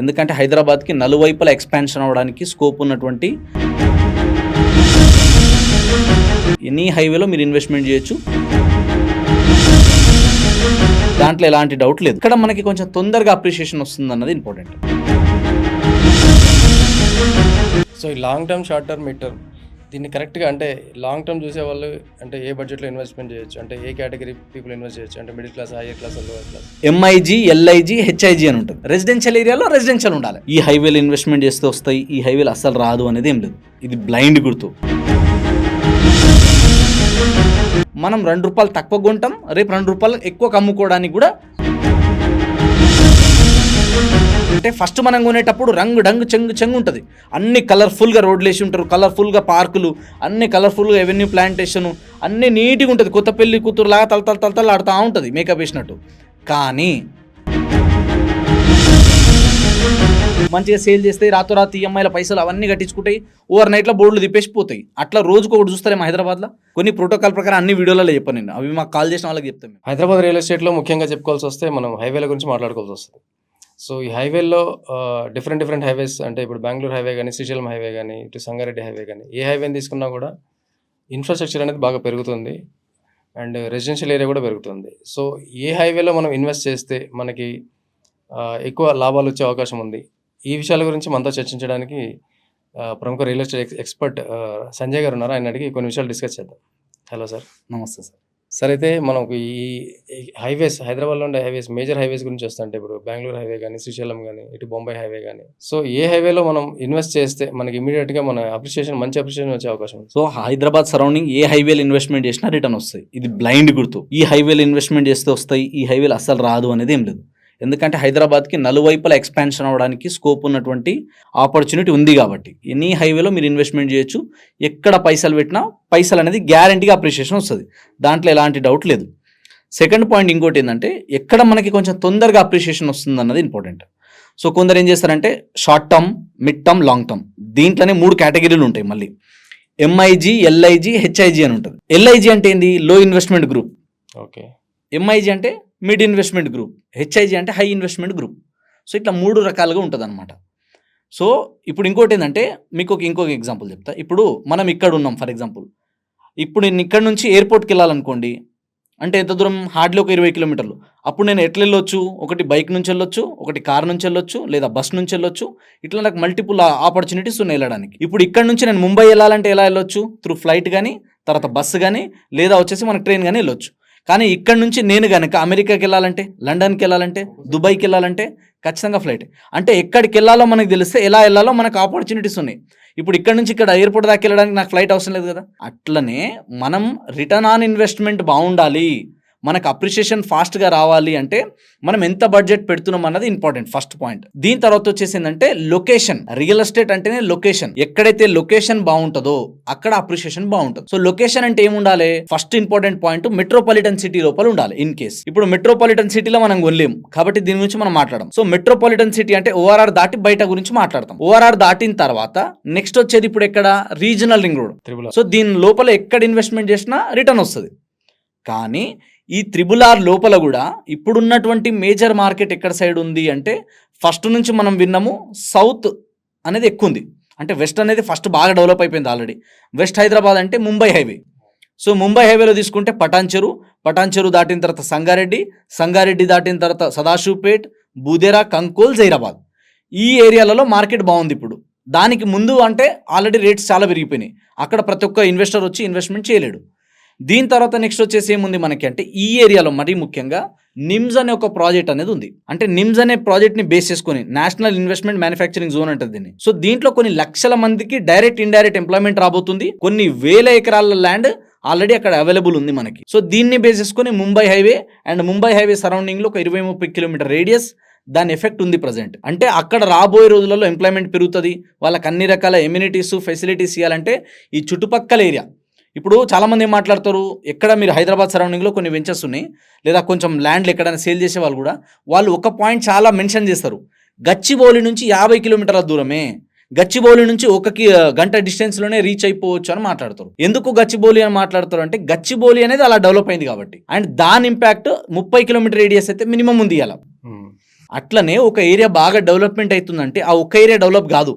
ఎందుకంటే హైదరాబాద్కి నలువైపుల ఎక్స్పాన్షన్ అవ్వడానికి స్కోప్ ఉన్నటువంటి ఎనీ హైవేలో మీరు ఇన్వెస్ట్మెంట్ చేయొచ్చు. దాంట్లో ఎలాంటి డౌట్ లేదు. ఇక్కడ మనకి కొంచెం తొందరగా అప్రిషియేషన్ వస్తుంది అన్నది ఇంపార్టెంట్. సో ఈ long term short term mid term దీన్ని కరెక్ట్గా అంటే లాంగ్ టర్మ్ చూసే వాళ్ళు అంటే ఏ బడ్జెట్లో ఇన్వెస్ట్మెంట్ చేయొచ్చు? అంటే ఏ కేటగిరీ పీపుల్ ఇన్వెస్ట్ చేయొచ్చు? అంటే middle class higher class lower class? MIG LIG HIG అని ఉంటుంది. రెసిడెన్షియల్ ఏరియాలో రెసిడెన్షియల్ ఉండాలి. ఈ హైవేలు ఇన్వెస్ట్మెంట్ చేస్తే వస్తాయి ఈ హైవేలు అస్సలు రాదు అనేది ఏం లేదు. ఇది బ్లైండ్ గుర్తు. మనం రెండు రూపాయలు తక్కువ కొంటాం రేపు రెండు రూపాయలు ఎక్కువ అమ్ముకోవడానికి కూడా అంటే ఫస్ట్ మనం కొనేటప్పుడు రంగు డంగు చెంగు చెంగు ఉంటుంది. అన్ని కలర్ఫుల్గా రోడ్లు వేసి ఉంటారు కలర్ఫుల్గా పార్కులు అన్ని కలర్ఫుల్గా ఎవెన్యూ ప్లాంటేషన్ అన్ని నీట్గా ఉంటుంది. కొత్త పెళ్ళి కూతురు లాగా తల తల తల తల ఆడుతూ ఉంటుంది మేకప్ వేసినట్టు. కానీ మంచిగా సేల్ చేస్తే రాతోరాతి ఈఎంఐల పైసలు అవన్నీ కట్టించుకుంటాయి ఓవర్ నైట్లో బోర్డులు తిప్పేసి పోతాయి. అట్లా రోజుకు ఒకటి చూస్తారేమో హైదరాబాద్లో. కొన్ని ప్రోటోకాల్ ప్రకారం అన్ని వీడియోలలో చెప్పాను నేను. అవి మాకు కాల్ చేసిన వాళ్ళకి చెప్తాను హైదరాబాద్ రియల్ ఎస్టేట్లో ముఖ్యంగా చెప్పుకోవాల్సి వస్తే మనం హైవేల గురించి మాట్లాడుకోవాల్సి వస్తుంది. సో ఈ హైవేల్లో డిఫరెంట్ డిఫరెంట్ హైవేస్ అంటే ఇప్పుడు బెంగళూరు హైవే కానీ శ్రీశైలం హైవే కానీ ఇటు సంగారెడ్డి హైవే కానీ ఏ హైవేని తీసుకున్నా కూడా ఇన్ఫ్రాస్ట్రక్చర్ అనేది బాగా పెరుగుతుంది. అండ్ రెసిడెన్షియల్ ఏరియా కూడా పెరుగుతుంది. సో ఏ హైవేలో మనం ఇన్వెస్ట్ చేస్తే మనకి ఎక్కువ లాభాలు వచ్చే అవకాశం ఉంది. ఈ విషయాల గురించి మనతో చర్చించడానికి ప్రముఖ రియల్ ఎస్టేట్ ఎక్స్పర్ట్ సంజయ్ గారు ఉన్నారు. ఆయన అడిగి కొన్ని విషయాలు డిస్కస్ చేద్దాం. హలో సార్ నమస్తే సార్ సరే అయితే మనకు ఈ హైవేస్ హైదరాబాద్లో ఉండే హైవేస్ మేజర్ హైవేస్ గురించి వస్తుంటే ఇప్పుడు బెంగళూరు హైవే కానీ శ్రీశైలం కానీ ఇటు బొంబాయి హైవే కానీ సో ఏ హైవేలో మనం ఇన్వెస్ట్ చేస్తే మనకి ఇమీడియట్గా మన అప్రిషియేషన్ మంచి అప్రిషియేషన్ వచ్చే అవకాశం ఉంది. సో హైదరాబాద్ సరౌండింగ్ ఏ హైవేలు ఇన్వెస్ట్మెంట్ చేసినా రిటర్న్ వస్తాయి. ఇది బ్లైండ్ గుర్తు. ఈ హైవేలు ఇన్వెస్ట్మెంట్ చేస్తే వస్తాయి ఈ హైవేలు అస్సలు రాదు అనేది ఏం లేదు. ఎందుకంటే హైదరాబాద్కి నలువైపుల ఎక్స్పాన్షన్ అవ్వడానికి స్కోప్ ఉన్నటువంటి ఆపర్చునిటీ ఉంది కాబట్టి. ఎనీ హైవేలో మీరు ఇన్వెస్ట్మెంట్ చేయొచ్చు. ఎక్కడ పైసలు పెట్టినా పైసలు అనేది గ్యారంటీగా అప్రిషియేషన్ వస్తుంది. దాంట్లో ఎలాంటి డౌట్ లేదు. సెకండ్ పాయింట్ ఇంకోటి ఏంటంటే ఎక్కడ మనకి కొంచెం తొందరగా అప్రిషియేషన్ వస్తుంది అన్నది ఇంపార్టెంట్. సో కొందరు ఏం చేస్తారంటే short term mid term long term దీంట్లోనే మూడు కేటగిరీలు ఉంటాయి మళ్ళీ. ఎంఐజీ ఎల్ఐజీ హెచ్ఐజీ అని ఉంటుంది. ఎల్ఐజీ అంటే ఏంది? Low investment group. Okay. MIG అంటే మిడ్ ఇన్వెస్ట్మెంట్ గ్రూప్ హెచ్ఐజీ అంటే హై ఇన్వెస్ట్మెంట్ గ్రూప్. సో ఇట్లా మూడు రకాలుగా ఉంటుంది అనమాట సో ఇప్పుడు ఇంకోటి ఏంటంటే మీకు ఒక ఇంకొక ఎగ్జాంపుల్ చెప్తా. ఇప్పుడు మనం ఇక్కడ ఉన్నాం ఫర్ ఎగ్జాంపుల్. ఇప్పుడు నేను ఇక్కడ నుంచి ఎయిర్పోర్ట్కి వెళ్ళాలనుకోండి అంటే ఎంత దూరం? హార్డ్లీ ఒక ఇరవై కిలోమీటర్లు. అప్పుడు నేను ఎట్లా వెళ్ళొచ్చు? ఒకటి బైక్ నుంచి వెళ్ళొచ్చు ఒకటి కార్ నుంచి వెళ్ళొచ్చు లేదా బస్ నుంచి వెళ్ళొచ్చు. ఇట్లా నాకు మల్టిపుల్ ఆపర్చునిటీస్ ఉన్నాయి వెళ్ళడానికి. ఇప్పుడు ఇక్కడ నుంచి నేను ముంబై వెళ్ళాలంటే ఎలా వెళ్ళొచ్చు? త్రూ ఫ్లైట్ కానీ తర్వాత బస్సు కానీ లేదా వచ్చేసి మనకు ట్రైన్ కానీ వెళ్ళొచ్చు. కానీ ఇక్కడ నుంచి నేను కనుక అమెరికాకి వెళ్ళాలంటే లండన్కి వెళ్ళాలంటే దుబాయ్కి వెళ్ళాలంటే ఖచ్చితంగా ఫ్లైట్ అంటే ఎక్కడికి వెళ్ళాలో మనకు తెలిస్తే ఎలా వెళ్ళాలో మనకు ఆపర్చునిటీస్ ఉన్నాయి. ఇప్పుడు ఇక్కడ నుంచి ఇక్కడ ఎయిర్పోర్ట్ దాకా వెళ్ళడానికి నాకు ఫ్లైట్ అవసరం లేదు కదా? అట్లనే మనం రిటర్న్ ఆన్ ఇన్వెస్ట్మెంట్ బాగుండాలి. మనకు అప్రిషియేషన్ ఫాస్ట్గా రావాలి అంటే మనం ఎంత బడ్జెట్ పెడుతున్నాం అన్నది ఇంపార్టెంట్ ఫస్ట్ పాయింట్ దీని తర్వాత వచ్చేసి ఏంటంటే లొకేషన్ రియల్ ఎస్టేట్ అంటేనే లొకేషన్ ఎక్కడైతే లొకేషన్ బాగుంటుందో అక్కడ అప్రిషియేషన్ బాగుంటుంది. సో లొకేషన్ అంటే ఏముండాలి? First important point metropolitan city లోపల ఉండాలి ఇన్ కేస్ ఇప్పుడు మెట్రోపాలిటన్ సిటీలో మనం కొనలేం కాబట్టి దీని గురించి మనం మాట్లాడడం సో మెట్రోపాలిటన్ సిటీ అంటే ఓఆర్ఆర్ దాటి బయట గురించి మాట్లాడతాం ఓఆర్ఆర్ దాటిన తర్వాత నెక్స్ట్ వచ్చేది ఇప్పుడు ఎక్కడ? రీజనల్ రింగ్ రోడ్ సో దీని లోపల ఎక్కడ ఇన్వెస్ట్మెంట్ చేసినా రిటర్న్ వస్తుంది. కానీ ఈ త్రిబుల్ ఆర్ లోపల కూడా ఇప్పుడున్నటువంటి మేజర్ మార్కెట్ ఎక్కడ సైడ్ ఉంది అంటే ఫస్ట్ నుంచి మనం విన్నాము సౌత్ అనేది ఎక్కువ ఉంది. అంటే వెస్ట్ అనేది ఫస్ట్ బాగా డెవలప్ అయిపోయింది ఆల్రెడీ. వెస్ట్ హైదరాబాద్ అంటే ముంబై హైవే. సో ముంబై హైవేలో తీసుకుంటే పటాన్ పటాన్చెరు పటాన్ దాటిన తర్వాత సంగారెడ్డి సంగారెడ్డి దాటిన తర్వాత సదాశివపేట్ బూదేరా కంకోల్ జైరాబాద్. ఈ ఏరియాలలో మార్కెట్ బాగుంది ఇప్పుడు. దానికి ముందు అంటే ఆల్రెడీ రేట్స్ చాలా పెరిగిపోయినాయి. అక్కడ ప్రతి ఒక్క ఇన్వెస్టర్ వచ్చి ఇన్వెస్ట్మెంట్ చేయలేడు. దీని తర్వాత నెక్స్ట్ వచ్చేసి ఏముంది మనకి అంటే ఈ ఏరియాలో మరీ ముఖ్యంగా నిమ్స్ అనే ఒక ప్రాజెక్ట్ అనేది ఉంది. అంటే నిమ్స్ అనే ప్రాజెక్ట్ని బేస్ చేసుకొని నేషనల్ ఇన్వెస్ట్మెంట్ మ్యానుఫ్యాక్చరింగ్ జోన్ అంటుంది దీన్ని. సో దీంట్లో కొన్ని లక్షల మందికి డైరెక్ట్ ఇండైరెక్ట్ ఎంప్లాయ్మెంట్ రాబోతుంది. కొన్ని వేల ఎకరాల ల్యాండ్ ఆల్రెడీ అక్కడ అవైలబుల్ ఉంది మనకి. సో దీన్ని బేస్ చేసుకొని Mumbai highway and Mumbai highway సరౌండింగ్లో ఒక ఇరవై ముప్పై కిలోమీటర్ రేడియస్ దాని ఎఫెక్ట్ ఉంది ప్రజెంట్ అంటే అక్కడ రాబోయే రోజులలో ఎంప్లాయ్మెంట్ పెరుగుతుంది. వాళ్ళకి అన్ని రకాల ఎమ్యూనిటీస్ ఫెసిలిటీస్ ఇవ్వాలంటే ఈ చుట్టుపక్కల ఏరియా ఇప్పుడు చాలామంది ఏం మాట్లాడతారు? ఎక్కడ మీరు హైదరాబాద్ సరౌండింగ్లో కొన్ని వెంచర్స్ ఉన్నాయి. లేదా కొంచెం ల్యాండ్లు ఎక్కడైనా సేల్ చేసే వాళ్ళు కూడా వాళ్ళు ఒక పాయింట్ చాలా మెన్షన్ చేస్తారు. గచ్చిబౌలి నుంచి యాభై కిలోమీటర్ల దూరమే. గచ్చిబౌలి నుంచి ఒక గంట డిస్టెన్స్లోనే రీచ్ అయిపోవచ్చు అని మాట్లాడతారు. ఎందుకు గచ్చిబౌలి అని మాట్లాడతారు అంటే గచ్చిబౌలి అనేది అలా డెవలప్ అయింది కాబట్టి. అండ్ దాని ఇంపాక్ట్ ముప్పై కిలోమీటర్ రేడియస్ అయితే మినిమం ఉంది అలా అట్లనే ఒక ఏరియా బాగా డెవలప్మెంట్ అవుతుందంటే ఆ ఒక్క ఏరియా డెవలప్ కాదు.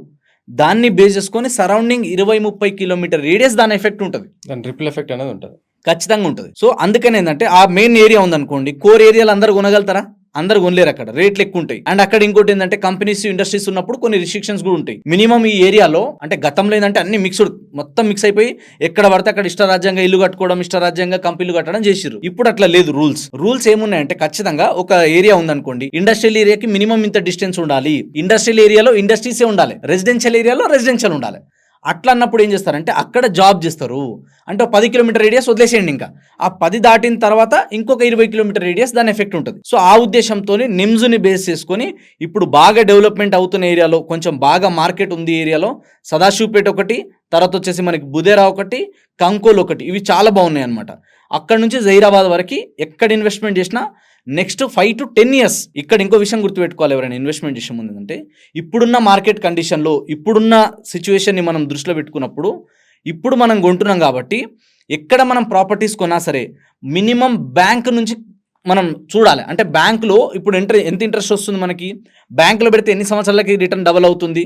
దాన్ని బేస్ చేసుకొని సరౌండింగ్ ఇరవై ముప్పై కిలోమీటర్ రేడియస్ దాని ఎఫెక్ట్ ఉంటుంది. దాని రిపుల్ ఎఫెక్ట్ అనేది ఉంటుంది. ఖచ్చితంగా ఉంటుంది. సో అందుకని ఏంటంటే ఆ మెయిన్ ఏరియా ఉందనుకోండి కోర్ ఏరియాలు అందరు కొనగలుగుతారా? అందరు కొనలేరు అక్కడ. రేట్లు ఎక్కువ ఉంటాయి. అండ్ అక్కడ ఇంకోటి ఏంటంటే కంపెనీస్ ఇండస్ట్రీస్ ఉన్నప్పుడు కొన్ని రిస్ట్రిక్షన్స్ కూడా ఉంటాయి. మినిమం ఈ ఏరియాలో అంటే గతంలో ఏంటంటే అన్ని మిక్స్డ్ మొత్తం మిక్స్ అయిపోయి ఎక్కడ పడితే అక్కడ ఇష్టరాజ్యంగా ఇల్లు కట్టుకోవడం ఇష్టరాజ్యంగా కంపెనీలు కట్టడం చేసిర్రు. ఇప్పుడు అట్లా లేదు రూల్స్ రూల్స్ ఏమున్నాయంటే ఖచ్చితంగా ఒక ఏరియా ఉందనుకోండి ఇండస్ట్రియల్ ఏరియాకి మినిమం ఇంత డిస్టెన్స్ ఉండాలి. ఇండస్ట్రియల్ ఏరియాలో ఇండస్ట్రీసే ఉండాలి. రెసిడెన్షియల్ ఏరియాలో రెసిడెన్షియల్ ఉండాలి. అట్లా అన్నప్పుడు ఏం చేస్తారంటే అక్కడ జాబ్ చేస్తారు. అంటే పది కిలోమీటర్ రేడియస్ వదిలేసేయండి ఇంకా. ఆ పది దాటిన తర్వాత ఇంకొక ఇరవై కిలోమీటర్ రేడియస్ దాని ఎఫెక్ట్ ఉంటుంది. సో ఆ ఉద్దేశంతో నిమ్స్ని బేస్ చేసుకొని ఇప్పుడు బాగా డెవలప్మెంట్ అవుతున్న ఏరియాలో కొంచెం బాగా మార్కెట్ ఉంది ఏరియాలో సదాశివపేట ఒకటి తర్వాత వచ్చేసి మనకి బుదేరా ఒకటి కంకోల్ ఒకటి ఇవి చాలా బాగున్నాయి అనమాట అక్కడ నుంచి జైరాబాద్ వరకు ఎక్కడ ఇన్వెస్ట్మెంట్ చేసినా next five to ten years ఇక్కడ ఇంకో విషయం గుర్తుపెట్టుకోవాలి ఎవరైనా ఇన్వెస్ట్మెంట్ విషయం ముందు ఇప్పుడున్న మార్కెట్ కండిషన్లో ఇప్పుడున్న సిచ్యువేషన్ని మనం దృష్టిలో పెట్టుకున్నప్పుడు ఇప్పుడు మనం కొంటున్నాం కాబట్టి ఎక్కడ మనం ప్రాపర్టీస్ కొన్నా సరే మినిమం బ్యాంక్ నుంచి మనం చూడాలి. అంటే బ్యాంకులో ఇప్పుడు ఇంటర్ ఎంత ఇంట్రెస్ట్ వస్తుంది మనకి? బ్యాంకులో పెడితే ఎన్ని సంవత్సరాలకి రిటర్న్ డబల్ అవుతుంది?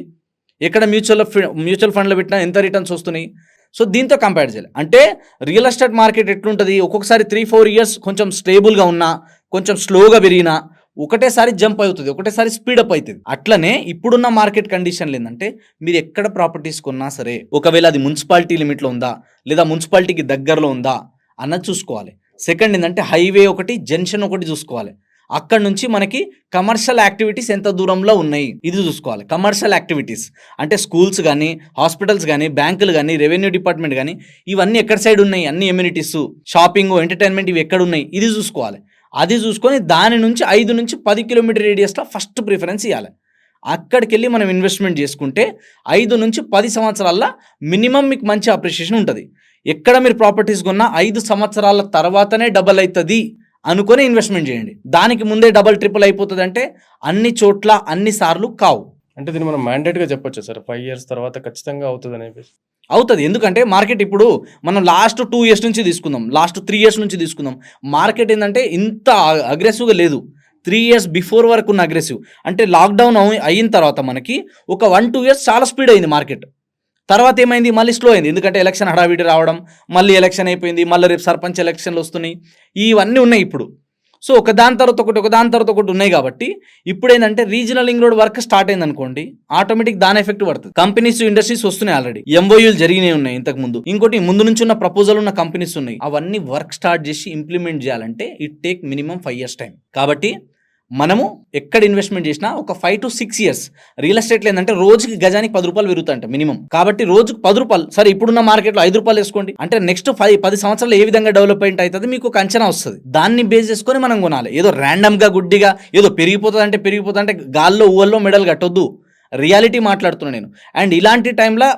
ఎక్కడ మ్యూచువల్ మ్యూచువల్ ఫండ్లో పెట్టినా ఎంత రిటర్న్స్ వస్తున్నాయి? సో దీంతో కంపేర్ చేయాలి. అంటే రియల్ ఎస్టేట్ మార్కెట్ ఎట్లుంటుంది? ఒక్కొక్కసారి త్రీ ఫోర్ ఇయర్స్ కొంచెం స్టేబుల్గా ఉన్నా కొంచెం స్లోగా పెరిగినా ఒకటేసారి జంప్ అవుతుంది ఒకటేసారి స్పీడప్ అవుతుంది. అట్లనే ఇప్పుడున్న మార్కెట్ కండిషన్లు ఏంటంటే మీరు ఎక్కడ ప్రాపర్టీస్ కొన్నా సరే ఒకవేళ అది మున్సిపాలిటీ లిమిట్లో ఉందా లేదా మున్సిపాలిటీకి దగ్గరలో ఉందా అన్నది చూసుకోవాలి. సెకండ్ ఏంటంటే హైవే ఒకటి జంక్షన్ ఒకటి చూసుకోవాలి. అక్కడ నుంచి మనకి కమర్షియల్ యాక్టివిటీస్ ఎంత దూరంలో ఉన్నాయి ఇది చూసుకోవాలి. కమర్షియల్ యాక్టివిటీస్ అంటే స్కూల్స్ కానీ హాస్పిటల్స్ కానీ బ్యాంకులు కానీ రెవెన్యూ డిపార్ట్మెంట్ కానీ ఇవన్నీ ఎక్కడ సైడ్ ఉన్నాయి? అన్ని ఎమ్యూనిటీస్ షాపింగ్ ఎంటర్టైన్మెంట్ ఇవి ఎక్కడ ఉన్నాయి? ఇది చూసుకోవాలి. అది చూసుకొని దాని నుంచి ఐదు నుంచి పది కిలోమీటర్ రేడియస్లో ఫస్ట్ ప్రిఫరెన్స్ ఇవ్వాలి అక్కడికి వెళ్ళి మనం ఇన్వెస్ట్మెంట్ చేసుకుంటే ఐదు నుంచి పది సంవత్సరాల్లో మినిమం మీకు మంచి అప్రిషియేషన్ ఉంటుంది. ఎక్కడ మీరు ప్రాపర్టీస్ కొన్నా ఐదు సంవత్సరాల తర్వాతనే డబల్ అవుతుంది అనుకొని ఇన్వెస్ట్మెంట్ చేయండి. దానికి ముందే డబల్ ట్రిపుల్ అయిపోతుంది అంటే అన్ని చోట్ల అన్ని సార్లు కావు. అంటే దీన్ని మనం మ్యాండేట్గా చెప్పొచ్చు సార్? ఫైవ్ ఇయర్స్ తర్వాత ఖచ్చితంగా అవుతుంది అనేసి అవుతుంది. ఎందుకంటే మార్కెట్ ఇప్పుడు మనం లాస్ట్ టూ ఇయర్స్ నుంచి తీసుకుందాం. లాస్ట్ త్రీ ఇయర్స్ నుంచి తీసుకుందాం. మార్కెట్ ఏంటంటే ఇంత అగ్రెసివ్గా లేదు. త్రీ ఇయర్స్ బిఫోర్ వరకు ఉన్న అగ్రెసివ్. అంటే లాక్డౌన్ అయిన తర్వాత మనకి ఒక వన్ టూ ఇయర్స్ చాలా స్పీడ్ అయింది మార్కెట్. తర్వాత ఏమైంది? మళ్ళీ స్లో అయింది. ఎందుకంటే ఎలక్షన్ హడావిడి రావడం మళ్ళీ ఎలక్షన్ అయిపోయింది. మళ్ళీ రేపు సర్పంచ్ ఎలక్షన్లు వస్తున్నాయి. ఇవన్నీ ఉన్నాయి ఇప్పుడు. సో ఒక దాని తర్వాత ఒకటి ఒక దాని తర్వాత ఒకటి ఉన్నాయి కాబట్టి ఇప్పుడు ఏంటంటే regional link road work start అయింది అనుకోండి ఆటోమేటిక్ దాని ఎఫెక్ట్ పడుతుంది. కంపెనీస్ ఇండస్ట్రీస్ వస్తున్నాయి ఆల్రెడీ ఎంఓయూలు జరిగినాయి ఉన్నాయి ఇంతకు ముందు ఇంకోటి ముందు నుంచి ఉన్న ప్రపోజల్ ఉన్న కంపెనీస్ ఉన్నాయి. అవన్నీ వర్క్ స్టార్ట్ చేసి ఇంప్లిమెంట్ చేయాలంటే it take minimum five years time కాబట్టి మనము ఎక్కడ ఇన్వెస్ట్మెంట్ చేసినా ఒక five to six years real ఎస్టేట్లో ఏంటంటే రోజుకి గజానికి పది రూపాయలు పెరుగుతాయంట మినిమం కాబట్టి రోజుకి పది రూపాయలు సరే ఇప్పుడున్న మార్కెట్లో ఐదు రూపాయలు వేసుకోండి. అంటే నెక్స్ట్ ఫైవ్ పది సంవత్సరాలు ఏ విధంగా డెవలప్మెంట్ అవుతుంది మీకు ఒక అంచనా వస్తుంది. దాన్ని బేస్ చేసుకొని మనం కొనాలి. ఏదో ర్యాండమ్గా గా గుడ్డిగా ఏదో పెరిగిపోతుంది అంటే పెరిగిపోతుంది అంటే గాల్లో ఊవల్లో మెడల్ కట్టొద్దు. రియాలిటీ మాట్లాడుతున్నాను నేను. అండ్ ఇలాంటి టైంలో